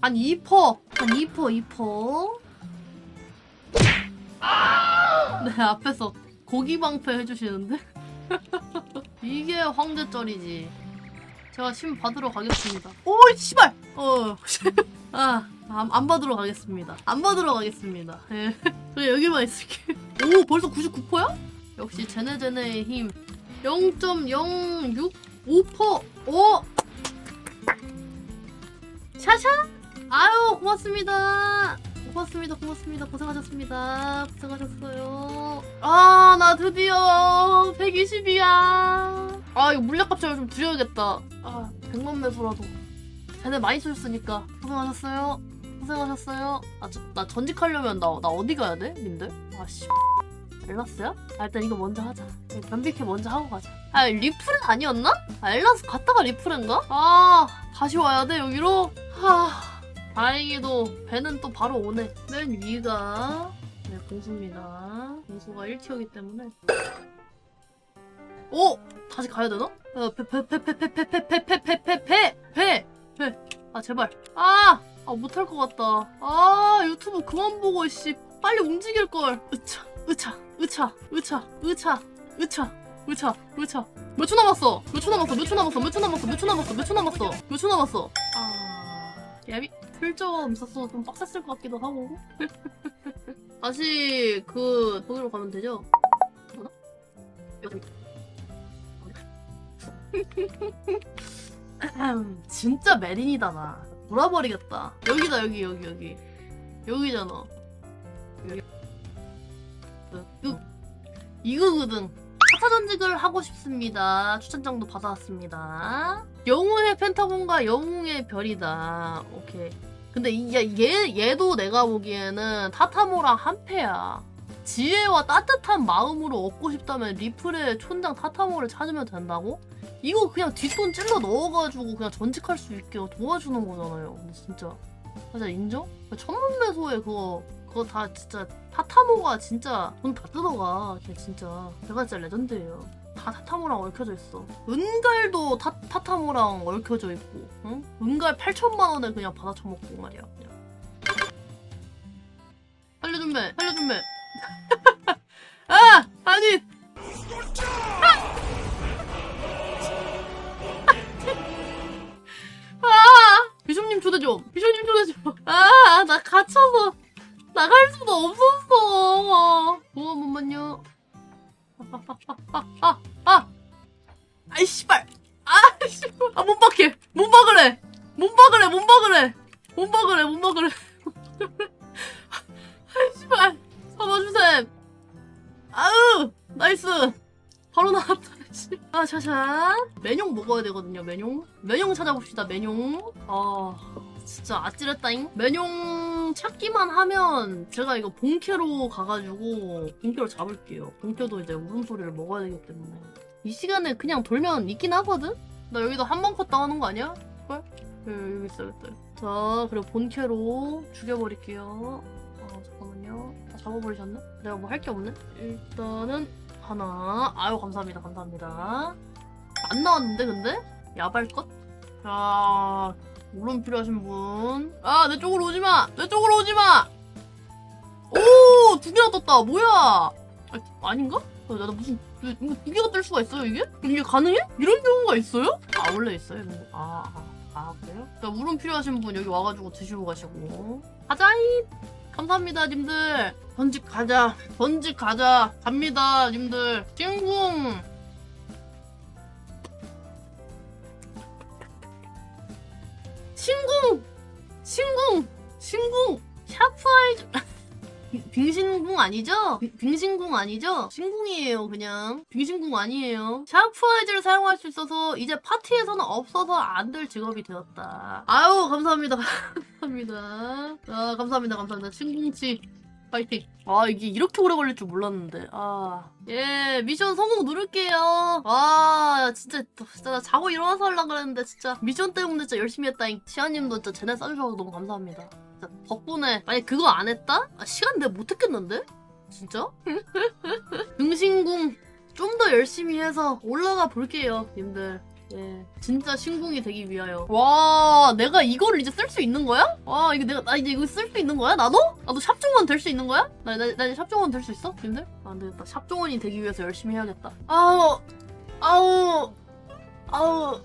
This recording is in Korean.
한 2퍼. 한 2퍼 2퍼. 네 앞에서 고기 방패 해주시는데? 이게 황제쩔이지. 제가 심 받으러 가겠습니다. 오 씨발! 어 아 안 안 받으러 가겠습니다. 안 받으러 가겠습니다. 예. 저 여기만 있을게 오 벌써 99%야? 역시 제네제네의 힘. 0.065퍼. 오 샤샤 아유 고맙습니다 고맙습니다 고맙습니다 고생하셨습니다 고생하셨어요 아 나 드디어 120이야 아 이거 물약값 제가 좀 드려야겠다 아 100만 매소라도 쟤네 많이 썼으니까 고생하셨어요 고생하셨어요 아, 저, 나 전직하려면 나, 나 어디 가야 돼? 님들? 아씨 엘라스야? 아 일단 이거 먼저 하자 변비캐 먼저 하고 가자 아 리프렌 아니었나? 아 엘라스 갔다가 리프렌가? 아 다시 와야 돼 여기로? 하 다행히도 배는 또 바로 오네 맨 위가 네 공수입니다 공수가 1티어기 때문에 오! 다시 가야 되나? 배배 배 배 배 배 배 배 배 배 배 아 제발 아! 아 못할 것 같다 아 유튜브 그만 보고 씨 빨리 움직일 걸 으차 으차 으차 으차 으차 으차 으차 으차 몇 초 남았어 몇 초 남았어 몇 초 남았어 몇 초 남았어 몇 초 남았어 몇 초 남았어 몇 초 남았어 아 야비 풀점 있었어 좀 빡셌을 것 같기도 하고. 다시 그 거기로 가면 되죠? 뭐나? 진짜 메린이다 나. 돌아버리겠다. 여기다 여기 여기 여기. 여기잖아. 여기. 이거 이거거든 차차 전직을 하고 싶습니다 추천장도 받아왔습니다 영웅의 펜타곤과 영웅의 별이다 오케이 근데 얘, 얘도 내가 보기에는 타타모랑 한패야. 지혜와 따뜻한 마음으로 얻고 싶다면 리플의 촌장 타타모를 찾으면 된다고? 이거 그냥 뒷돈 찔러 넣어가지고 그냥 전직할 수 있게 도와주는 거잖아요. 근데 진짜. 맞아, 인정? 천문매소에 그거, 그거 다 진짜 타타모가 진짜 돈 다 뜯어가. 걔 진짜. 걔가 진짜 레전드예요. 다 타타모랑 얽혀져 있어. 은갈도 타, 타타모랑 얽혀져 있고, 응? 은갈 8천만 원에 그냥 받아 처먹고 말이야. 그냥. 살려준매, 살려준매. 아! 아니! 아! 비숍님 초대 좀! 비숍님 초대 좀! 아! 나 갇혀서 나갈 수가 없었어! 어, 한 번만요. 아, 아, 아! 아이, 씨발! 아, 씨발! 아, 못 박해! 못 박으래! 못 박으래! 못 박으래! 못 박으래! 못 박으래! 아이, 씨발! 잡아주셈! 아으! 나이스! 바로 나왔다, 씨. 아, 샤샤. 메뇽 먹어야 되거든요, 메뇽. 메뇽 찾아봅시다, 메뇽. 아, 진짜 아찔했다잉. 메뇽 찾기만 하면 제가 이거 본캐로 가가지고 본캐로 잡을게요. 본캐도 이제 울음소리를 먹어야 되기 때문에. 이 시간에 그냥 돌면 있긴 하거든? 나 여기도 한번컷 당하는 거 아니야? 헐? 여기, 여기 있어, 여기 있어. 자, 그리고 본캐로 죽여버릴게요. 아, 잠깐만요. 다 잡아버리셨나? 내가 뭐 할 게 없네? 일단은 하나. 아유, 감사합니다, 감사합니다. 안 나왔는데, 근데? 야발 것? 자, 물음 필요하신 분. 아, 내 쪽으로 오지 마! 내 쪽으로 오지 마! 오! 두 개나 떴다. 뭐야? 아, 아닌가? 어, 나, 나 무슨, 이거 두 개가 뜰 수가 있어요, 이게? 이게 가능해? 이런 경우가 있어요? 아, 원래 있어요? 이런 거? 아, 아, 아, 그래요? 자, 물음 필요하신 분 여기 와가지고 드시고 가시고. 가자이! 감사합니다, 님들. 번직 가자. 번직 가자. 갑니다, 님들. 찡궁! 신궁! 신궁! 신궁! 샤프아이즈. 빙신궁 아니죠? 빙- 빙신궁 아니죠? 신궁이에요, 그냥. 빙신궁 아니에요. 샤프아이즈를 사용할 수 있어서 이제 파티에서는 없어서 안 될 직업이 되었다. 아유, 감사합니다. 감사합니다. 아, 감사합니다, 감사합니다. 신궁치. 파이팅. 아, 이게 이렇게 오래 걸릴 줄 몰랐는데. 아. 예, 미션 성공 누를게요. 아, 진짜, 진짜 나 자고 일어나서 하려고 그랬는데, 진짜. 미션 때문에 진짜 열심히 했다잉. 시아님도 진짜 제네 써주셔서 너무 감사합니다. 진짜 덕분에, 만약 그거 안 했다? 아, 시간 내가 못 했겠는데? 진짜? 등신궁 좀 더 열심히 해서 올라가 볼게요, 님들. 예. 진짜 신궁이 되기 위하여. 와, 내가 이거를 이제 쓸 수 있는 거야? 와, 이거 내가, 나 이제 이거 쓸 수 있는 거야? 나도? 나도 샵종원 될 수 있는 거야? 나, 나, 나 이제 샵종원 될 수 있어? 님들? 아, 안 되겠다. 샵종원이 되기 위해서 열심히 해야겠다. 아우, 아우, 아우.